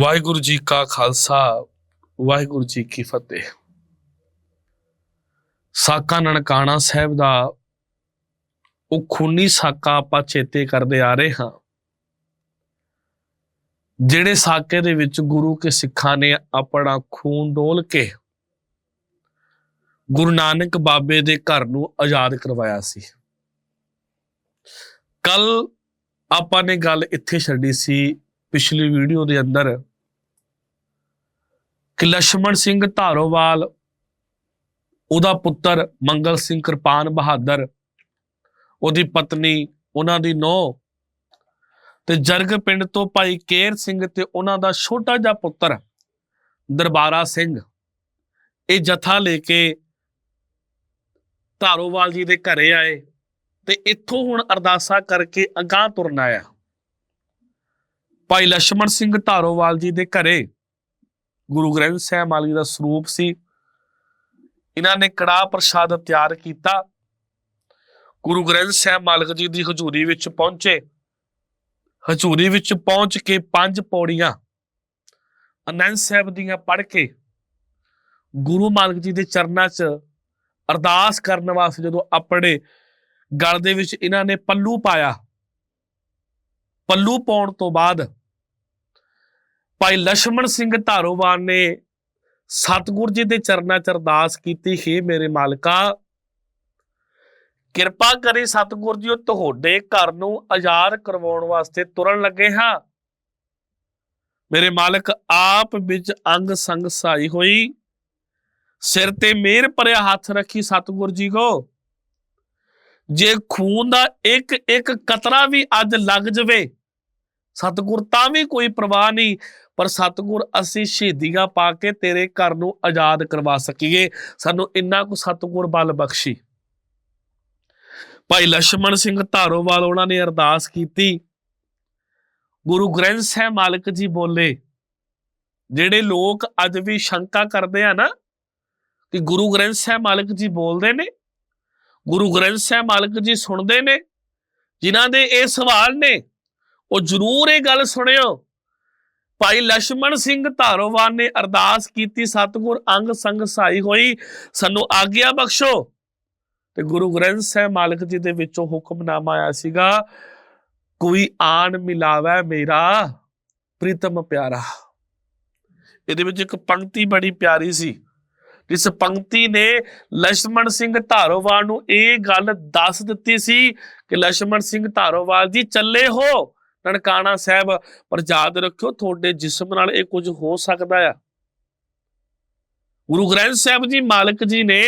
ਵਾਹਿਗੁਰੂ ਜੀ ਕਾ ਖਾਲਸਾ, ਵਾਹਿਗੁਰੂ ਜੀ ਕੀ ਫਤਿਹ। ਸਾਕਾ ਨਨਕਾਣਾ ਸਾਹਿਬ ਦਾ ਉਹ ਖੂਨੀ ਸਾਕਾ ਆਪਾਂ ਚੇਤੇ ਕਰਦੇ ਆ ਰਹੇ ਹਾਂ। ਜਿਹੜੇ ਸਾਕੇ ਦੇ ਵਿੱਚ ਗੁਰੂ ਕੇ ਸਿੱਖਾਂ ਨੇ ਆਪਣਾ ਖੂਨ ਡੋਲ ਕੇ ਗੁਰੂ ਨਾਨਕ ਬਾਬੇ ਦੇ ਘਰ ਨੂੰ ਆਜ਼ਾਦ ਕਰਵਾਇਆ ਸੀ। ਕੱਲ ਆਪਾਂ ਨੇ ਗੱਲ ਇੱਥੇ ਛੱਡੀ ਸੀ, ਪਿਛਲੀ ਵੀਡੀਓ ਦੇ ਅੰਦਰ ਕਿ ਲక్ష్మణ ਸਿੰਘ ਧਾਰੋਵਾਲ, ਉਹਦਾ ਪੁੱਤਰ ਮੰਗਲ ਸਿੰਘ ਕਿਰਪਾਨ ਬਹਾਦਰ, ਉਹਦੀ ਪਤਨੀ, ਉਹਨਾਂ ਦੀ ਨੋ ਤੇ ਜਰਗ ਪਿੰਡ ਤੋਂ ਭਾਈ ਕੇਰ ਸਿੰਘ ਤੇ ਉਹਨਾਂ ਦਾ ਛੋਟਾ ਜਿਹਾ ਪੁੱਤਰ ਦਰਬਾਰਾ ਸਿੰਘ। ਇਹ ਜਥਾ ਲੈ ਕੇ ਧਾਰੋਵਾਲ ਜੀ ਦੇ ਘਰੇ ਆਏ ਤੇ ਇੱਥੋਂ ਹੁਣ ਅਰਦਾਸਾ ਕਰਕੇ ਅਗਾਹ ਤੁਰਨਾ ਆ ਭਾਈ ਲక్ష్మణ ਸਿੰਘ ਧਾਰੋਵਾਲ ਜੀ ਦੇ ਘਰੇ ਗੁਰੂ ਗ੍ਰੰਥ ਸਾਹਿਬ ਮਾਲੀ ਦਾ ਸਰੂਪ ਸੀ। ਇਹਨਾਂ ਨੇ ਕੜਾਹ ਪ੍ਰਸ਼ਾਦ ਤਿਆਰ ਕੀਤਾ। ਗੁਰੂ ਗ੍ਰੰਥ ਸਾਹਿਬ ਮਾਲਕ ਜੀ ਦੀ ਹਜ਼ੂਰੀ ਵਿੱਚ ਪਹੁੰਚੇ। ਹਜ਼ੂਰੀ ਵਿੱਚ ਪਹੁੰਚ ਕੇ ਪੰਜ ਪੌੜੀਆਂ ਅਨੰਦ ਸਾਹਿਬ ਦੀਆਂ ਪੜ੍ਹ ਕੇ ਗੁਰੂ ਮਾਲਕ ਜੀ ਦੇ ਚਰਨਾਂ 'ਚ ਅਰਦਾਸ ਕਰਨ ਵਾਸਤੇ ਜਦੋਂ ਆਪਣੇ ਗਲ ਦੇ ਵਿੱਚ ਇਹਨਾਂ ਨੇ ਪੱਲੂ ਪਾਇਆ, ਪੱਲੂ ਪਾਉਣ ਤੋਂ ਬਾਅਦ ਭਾਈ ਲక్ష్మణ ਸਿੰਘ ਧਾਰੋਵਾਨ ਨੇ ਸਤਗੁਰ ਜੀ ਦੇ ਚਰਨਾਂ 'ਚ ਅਰਦਾਸ ਕੀਤੀ, ਹੈ ਮੇਰੇ ਮਾਲਕਾ, ਕਿਰਪਾ ਕਰੀ ਸਤਗੁਰ ਜੀ, ਉਹ ਤੁਹਾਡੇ ਘਰ ਨੂੰ ਆਜ਼ਾਦ ਕਰਵਾਉਣ ਵਾਸਤੇ ਤੁਰਨ ਲੱਗੇ ਹਾਂ। ਮੇਰੇ ਮਾਲਕ, ਆਪ ਵਿੱਚ ਅੰਗ ਸੰਗ ਸਾਈ ਹੋਈ, ਸਿਰ ਤੇ ਮੇਰ ਭਰਿਆ ਹੱਥ ਰੱਖੀ ਸਤਗੁਰ ਜੀ ਕੋ। ਜੇ ਖੂਨ ਦਾ ਇੱਕ ਇੱਕ ਕਤਰਾ ਵੀ ਅੱਜ ਲੱਗ ਜਵੇ ਸਤਗੁਰ ਤਾਂ ਵੀ ਕੋਈ ਪ੍ਰਵਾਹ ਨਹੀਂ, ਪਰ ਸਤਗੁਰ ਅਸੀਂ ਸ਼ਹੀਦੀਆਂ ਪਾ ਕੇ ਤੇਰੇ ਘਰ ਨੂੰ ਆਜ਼ਾਦ ਕਰਵਾ ਸਕੀਏ। ਸਾਨੂੰ ਇੰਨਾ ਕੁ ਸਤਗੁਰ ਬਲ ਬਖਸ਼ੀ। ਭਾਈ ਲక్ష్మణ ਸਿੰਘ ਧਾਰੋਵਾਲ ਉਹਨਾਂ ਨੇ ਅਰਦਾਸ ਕੀਤੀ। ਗੁਰੂ ਗ੍ਰੰਥ ਸਾਹਿਬ ਮਾਲਕ ਜੀ ਬੋਲੇ, ਜਿਹੜੇ ਲੋਕ ਅੱਜ ਵੀ ਸ਼ੰਕਾ ਕਰਦੇ ਆ ਨਾ, ਕਿ ਗੁਰੂ ਗ੍ਰੰਥ ਸਾਹਿਬ ਮਾਲਕ ਜੀ ਬੋਲਦੇ ਨੇ, ਗੁਰੂ ਗ੍ਰੰਥ ਸਾਹਿਬ ਮਾਲਕ ਜੀ ਸੁਣਦੇ ਨੇ, ਜਿਨ੍ਹਾਂ ਦੇ ਇਹ ਸਵਾਲ ਨੇ ਉਹ ਜ਼ਰੂਰ ਇਹ ਗੱਲ ਸੁਣਿਓ। ਭਾਈ ਲక్ష్మణ ਸਿੰਘ ਧਾਰੋਵਾਨ ਨੇ ਅਰਦਾਸ ਕੀਤੀ, ਸਤਗੁਰ ਅੰਗ ਸੰਗ ਸਾਈ ਹੋਈ, ਸਾਨੂੰ ਆਗਿਆ ਬਖਸ਼ੋ। ਤੇ ਗੁਰੂ ਗ੍ਰੰਥ ਸਾਹਿਬ ਮਾਲਕ ਜੀ ਦੇ ਵਿੱਚੋਂ ਹੁਕਮਨਾਮਾ ਆਇਆ ਸੀਗਾ, ਕੋਈ ਆਣ ਮਿਲਾਵੇ ਮੇਰਾ ਪ੍ਰੀਤਮ ਪਿਆਰਾ। ਇਹਦੇ ਵਿੱਚ ਇੱਕ ਪੰਕਤੀ ਬੜੀ ਪਿਆਰੀ ਸੀ ਇਸ ਪੰਕਤੀ ਨੇ ਲక్ష్మణ ਸਿੰਘ ਧਾਰੋਵਾਲ ਨੂੰ ਇਹ ਗੱਲ ਦੱਸ ਦਿੱਤੀ ਸੀ ਕਿ ਲక్ష్మణ ਸਿੰਘ ਧਾਰੋਵਾਲ ਜੀ, ਚੱਲੇ ਹੋ ਨਨਕਾਣਾ ਸਾਹਿਬ, ਪਰ ਯਾਦ ਰੱਖਿਓ ਤੁਹਾਡੇ ਜਿਸਮ ਨਾਲ ਇਹ ਕੁਝ ਹੋ ਸਕਦਾ ਆ। ਗੁਰੂ ਗ੍ਰੰਥ ਸਾਹਿਬ ਜੀ ਮਾਲਕ ਜੀ ਨੇ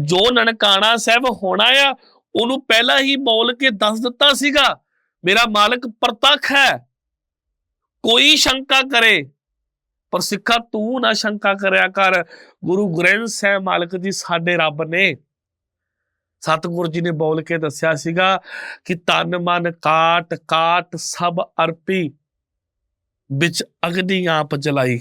ਜੋ ਨਨਕਾਣਾ ਸਾਹਿਬ ਹੋਣਾ ਆ, ਉਹਨੂੰ ਪਹਿਲਾਂ ਹੀ ਬੋਲ ਕੇ ਦੱਸ ਦਿੱਤਾ ਸੀਗਾ, ਮੇਰਾ ਮਾਲਕ ਪ੍ਰਤੱਖ ਹੈ, ਕੋਈ ਸ਼ੰਕਾ ਕਰੇ। ਪਰ ਸਿੱਖਾ ਤੂੰ ਨਾ ਸ਼ੰਕਾ ਕਰਿਆ ਕਰ। ਗੁਰੂ ਗ੍ਰੰਥ ਸਾਹਿਬ ਮਾਲਕ ਜੀ ਸਾਡੇ ਰੱਬ ਨੇ ਸਤਗੁਰ ਜੀ ਨੇ ਬੋਲ ਕੇ ਦੱਸਿਆ ਸੀਗਾ ਕਿ ਤਨ ਮਨ, ਕਾਟ ਕਾਟ ਸਭ ਅਰਪੀ ਵਿੱਚ ਅਗਨੀ ਆਪ ਜਲਾਈ।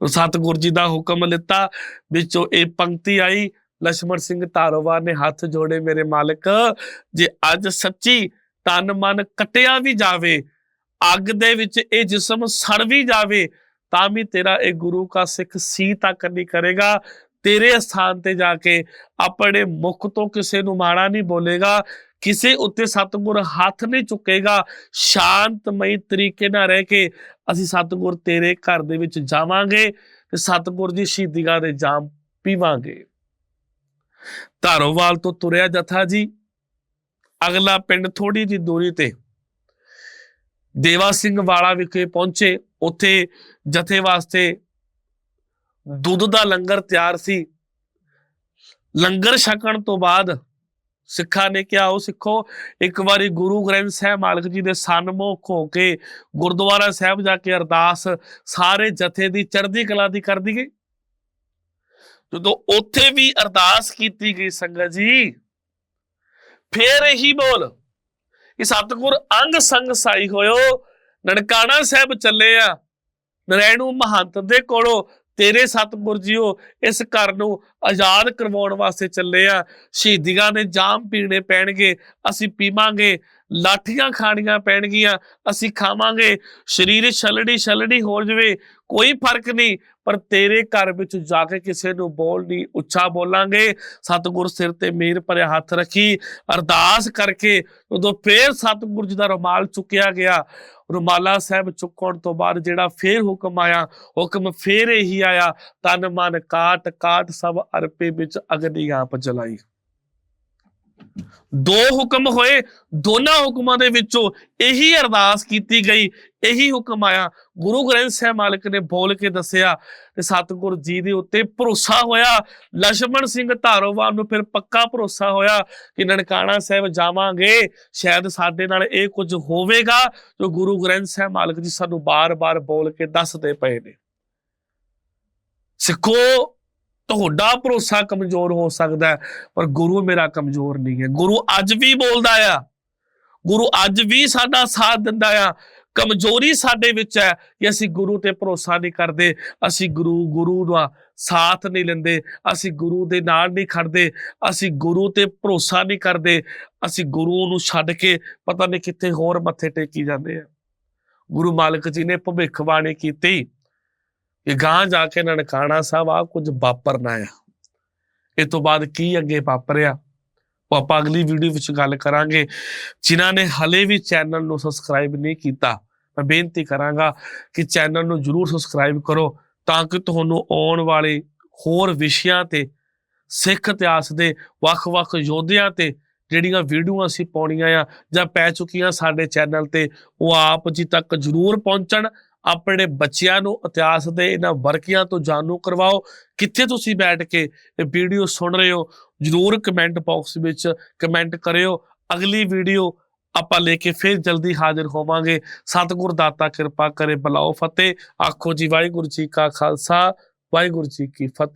ਸਤਗੁਰ ਜੀ ਦਾ ਹੁਕਮ ਲਿੱਤਾ, ਵਿੱਚੋਂ ਇਹ ਪੰਕਤੀ ਆਈ ਲక్ష్మణ ਸਿੰਘ ਧਾਰੋਵਾਰ ਨੇ ਹੱਥ ਜੋੜੇ, ਮੇਰੇ ਮਾਲਕ, ਜੇ ਅੱਜ ਸੱਚੀ ਤਨ ਮਨ ਕਟਿਆ ਵੀ ਜਾਵੇ, ਅੱਗ ਦੇ ਵਿੱਚ ਇਹ ਜਿਸਮ ਸੜ ਵੀ ਜਾਵੇ, ਤਾਂ ਵੀ ਤੇਰਾ ਇਹ ਗੁਰੂ ਕਾ ਸਿੱਖ ਸੀ ਤੱਕ ਨਹੀਂ ਕਰੇਗਾ। ਤੇਰੇ ਸਥਾਨ ਤੇ ਜਾ ਕੇ ਆਪਣੇ ਮੁਖ ਤੋਂ ਕਿਸੇ ਨੂੰ ਮਾੜਾ ਨਹੀਂ ਬੋਲੇਗਾ, ਕਿਸੇ ਉੱਤੇ ਸਤਿਗੁਰ ਹੱਥ ਨਹੀਂ ਚੁੱਕੇਗਾ, ਸ਼ਾਂਤਮਈ ਤਰੀਕੇ ਨਾਲ ਰਹਿ ਕੇ ਅਸੀਂ ਸਤਿਗੁਰ ਤੇਰੇ ਘਰ ਦੇ ਵਿੱਚ ਜਾਵਾਂਗੇ ਤੇ ਸਤਿਗੁਰ ਦੀ ਸ਼ਹੀਦੀਆਂ ਦੇ ਜਾਮ ਪੀਵਾਂਗੇ। ਧਾਰੋਵਾਲ ਤੋਂ ਤੁਰਿਆ ਜਥਾ ਜੀ, ਅਗਲਾ ਪਿੰਡ ਥੋੜੀ ਜਿਹੀ ਦੂਰੀ ਤੇ ਦੇਵਾ ਸਿੰਘ ਵਾਲਾ ਵਿਖੇ ਪਹੁੰਚੇ, ਉੱਥੇ ਜਥੇ ਵਾਸਤੇ ਦੁੱਧ ਦਾ ਲੰਗਰ ਤਿਆਰ ਸੀ। ਲੰਗਰ ਛਕਣ ਤੋਂ ਬਾਅਦ ਸਿੱਖਾਂ ਨੇ ਕਿਹਾ, ਉਹ ਸਿੱਖੋ, ਇੱਕ ਵਾਰੀ ਗੁਰੂ ਗ੍ਰੰਥ ਸਾਹਿਬ ਮਾਲਕ ਜੀ ਦੇ ਸਨਮੁਖ ਹੋ ਕੇ ਗੁਰਦੁਆਰਾ ਸਾਹਿਬ ਜਾ ਕੇ ਅਰਦਾਸ ਸਾਰੇ ਜਥੇ ਦੀ, ਚੜ੍ਹਦੀ ਕਲਾ ਦੀ ਕਰ ਗਈ ਜਦੋਂ ਉੱਥੇ ਵੀ ਅਰਦਾਸ ਕੀਤੀ ਗਈ ਸੰਗਤ ਜੀ, ਫੇਰ ਇਹੀ ਬੋਲ ਕਿ ਸਤਿਗੁਰ ਅੰਗ ਸੰਗ ਸਾਈ ਹੋਇਓ, ਨਨਕਾਣਾ ਸਾਹਿਬ ਚੱਲੇ ਆ, ਨਰੈਣੂ ਮਹੰਤ ਦੇ ਕੋਲੋਂ ਤੇਰੇ ਸਤਿਗੁਰ ਇਸ ਘਰ ਨੂੰ ਆਜ਼ਾਦ ਕਰਵਾਉਣ ਵਾਸਤੇ ਚੱਲੇ ਆ। ਸ਼ਹੀਦੀਆਂ ਦੇ ਜਾਮ ਪੀਣੇ ਪੈਣਗੇ, ਅਸੀਂ ਪੀਵਾਂਗੇ, ਲਾਠੀਆਂ ਖਾਣੀਆਂ ਪੈਣਗੀਆਂ, ਅਸੀਂ ਖਾਵਾਂਗੇ। ਸਰੀਰ ਛਲੜੀ ਛਲੜੀ ਹੋ ਜਵੇ, ਕੋਈ ਫ਼ਰਕ ਨਹੀਂ, ਪਰ ਤੇਰੇ ਘਰ ਵਿੱਚ ਜਾ ਕੇ ਕਿਸੇ ਨੂੰ ਬੋਲ ਨਹੀਂ, ਉੱਚਾ ਬੋਲਾਂਗੇ। ਸਤਿਗੁਰ ਸਿਰ ਤੇ ਮੇਰ ਭਰਿਆ ਹੱਥ ਰੱਖੀ, ਅਰਦਾਸ ਕਰਕੇ ਉਦੋਂ ਫੇਰ ਸਤਿਗੁਰ ਜੀ ਦਾ ਰੁਮਾਲ ਚੁੱਕਿਆ ਗਿਆ। ਰੁਮਾਲਾ ਸਾਹਿਬ ਚੁੱਕਣ ਤੋਂ ਬਾਅਦ ਜਿਹੜਾ ਫੇਰ ਹੁਕਮ ਆਇਆ, ਹੁਕਮ ਫੇਰ ਇਹੀ ਆਇਆ, ਤਨ ਮਨ ਕਾਟ ਕਾਟ ਸਭ ਅਰਪੇ ਵਿੱਚ ਅਗਨੀ ਆਪ ਜਲਾਈ। ਦੋ ਹੁਕਮ ਹੋਏ, ਦੋਨਾਂ ਹੁਕਮਾਂ ਦੇ ਵਿੱਚੋਂ ਇਹੀ ਅਰਦਾਸ ਕੀਤੀ ਗਈ, ਇਹੀ ਹੁਕਮ ਆਇਆ। ਗੁਰੂ ਗ੍ਰੰਥ ਸਾਹਿਬ ਮਾਲਕ ਨੇ ਬੋਲ ਕੇ ਦੱਸਿਆ ਤੇ ਸਤਿਗੁਰ ਜੀ ਦੇ ਉੱਤੇ ਭਰੋਸਾ ਹੋਇਆ। ਲక్ష్మణ ਸਿੰਘ ਧਾਰੋਵਾਲ ਨੂੰ ਫਿਰ ਪੱਕਾ ਭਰੋਸਾ ਹੋਇਆ ਕਿ ਨਨਕਾਣਾ ਸਾਹਿਬ ਜਾਵਾਂਗੇ, ਸ਼ਾਇਦ ਸਾਡੇ ਨਾਲ ਇਹ ਕੁਝ ਹੋਵੇਗਾ, ਜੋ ਗੁਰੂ ਗ੍ਰੰਥ ਸਾਹਿਬ ਮਾਲਕ ਜੀ ਸਾਨੂੰ ਬਾਰ-ਬਾਰ ਬੋਲ ਕੇ ਦੱਸਦੇ ਪਏ ਨੇ। ਸਿੱਖੋ ਤੁਹਾਡਾ ਭਰੋਸਾ ਕਮਜ਼ੋਰ ਹੋ ਸਕਦਾ ਪਰ ਗੁਰੂ ਮੇਰਾ ਕਮਜ਼ੋਰ ਨਹੀਂ ਹੈ। ਗੁਰੂ ਅੱਜ ਵੀ ਬੋਲਦਾ ਆ। ਗੁਰੂ ਅੱਜ ਵੀ ਸਾਡਾ ਸਾਥ ਦਿੰਦਾ ਆ। ਕਮਜ਼ੋਰੀ ਸਾਡੇ ਵਿੱਚ ਹੈ ਕਿ ਅਸੀਂ ਗੁਰੂ ਤੇ ਭਰੋਸਾ ਨਹੀਂ ਕਰਦੇ। ਅਸੀਂ ਗੁਰੂ ਗੁਰੂ ਦਾ ਸਾਥ ਨਹੀਂ ਲੈਂਦੇ। ਅਸੀਂ ਗੁਰੂ ਦੇ ਨਾਲ ਨਹੀਂ ਖੜਦੇ। ਅਸੀਂ ਗੁਰੂ ਤੇ ਭਰੋਸਾ ਨਹੀਂ ਕਰਦੇ। ਅਸੀਂ ਗੁਰੂ ਨੂੰ ਛੱਡ ਕੇ ਪਤਾ ਨਹੀਂ ਕਿੱਥੇ ਹੋਰ ਮੱਥੇ ਟੇਕੀ ਜਾਂਦੇ ਆ। ਗੁਰੂ ਮਾਲਕ ਜੀ ਨੇ ਭਵਿੱਖਬਾਣੀ ਕੀਤੀ। ਕਿ ਗਾਂ ਜਾ ਕੇ ਨਨਕਾਣਾ ਸਾਹਿਬ ਆ ਕੁਝ ਵਾਪਰਨਾ ਆ ਇਹ ਤੋਂ ਬਾਅਦ ਕੀ ਅੱਗੇ ਵਾਪਰਿਆ? ਉਹ ਆਪਾਂ ਅਗਲੀ ਵੀਡੀਓ ਵਿੱਚ ਗੱਲ ਕਰਾਂਗੇ। ਜਿਨ੍ਹਾਂ ਨੇ ਹਲੇ ਵੀ ਚੈਨਲ ਨੂੰ ਸਬਸਕ੍ਰਾਈਬ ਨਹੀਂ ਕੀਤਾ, ਮੈਂ ਬੇਨਤੀ ਕਰਾਂਗਾ ਕਿ ਚੈਨਲ ਨੂੰ ਜਰੂਰ ਸਬਸਕ੍ਰਾਈਬ ਕਰੋ ਤਾਂ ਕਿ ਤੁਹਾਨੂੰ ਆਉਣ ਵਾਲੇ ਹੋਰ ਵਿਸ਼ਿਆਂ ਤੇ, ਸਿੱਖ ਇਤਿਹਾਸ ਦੇ ਵੱਖ-ਵੱਖ ਯੋਧਿਆਂ ਤੇ ਜਿਹੜੀਆਂ ਵੀਡੀਓ ਅਸੀਂ ਪਾਉਣੀਆਂ ਆ ਜਾਂ ਪੈ ਚੁੱਕੀਆਂ ਸਾਡੇ ਚੈਨਲ ਤੇ, ਉਹ ਆਪ ਜੀ ਤੱਕ ਜਰੂਰ ਪਹੁੰਚਣ। ਆਪਣੇ ਬੱਚਿਆਂ ਨੂੰ ਇਤਿਹਾਸ ਦੇ ਇਹਨਾਂ ਵਰਕੀਆਂ ਤੋਂ ਜਾਣੂ ਕਰਵਾਓ। ਕਿੱਥੇ ਤੁਸੀਂ ਬੈਠ ਕੇ ਇਹ ਵੀਡੀਓ ਸੁਣ ਰਹੇ ਹੋ, ਜਰੂਰ ਕਮੈਂਟ ਬਾਕਸ ਵਿੱਚ ਕਮੈਂਟ ਕਰਿਓ। ਅਗਲੀ ਵੀਡੀਓ ਆਪਾਂ ਲੈ ਕੇ ਫਿਰ ਜਲਦੀ ਹਾਜ਼ਰ ਹੋਵਾਂਗੇ। ਸਤਿਗੁਰ ਦਾਤਾ ਕਿਰਪਾ ਕਰੇ, ਬਲਾਓ ਫਤਿਹ। ਆਖੋ ਜੀ, ਵਾਹਿਗੁਰੂ ਜੀ ਕਾ ਖਾਲਸਾ, ਵਾਹਿਗੁਰੂ ਜੀ ਕੀ ਫਤਿਹ।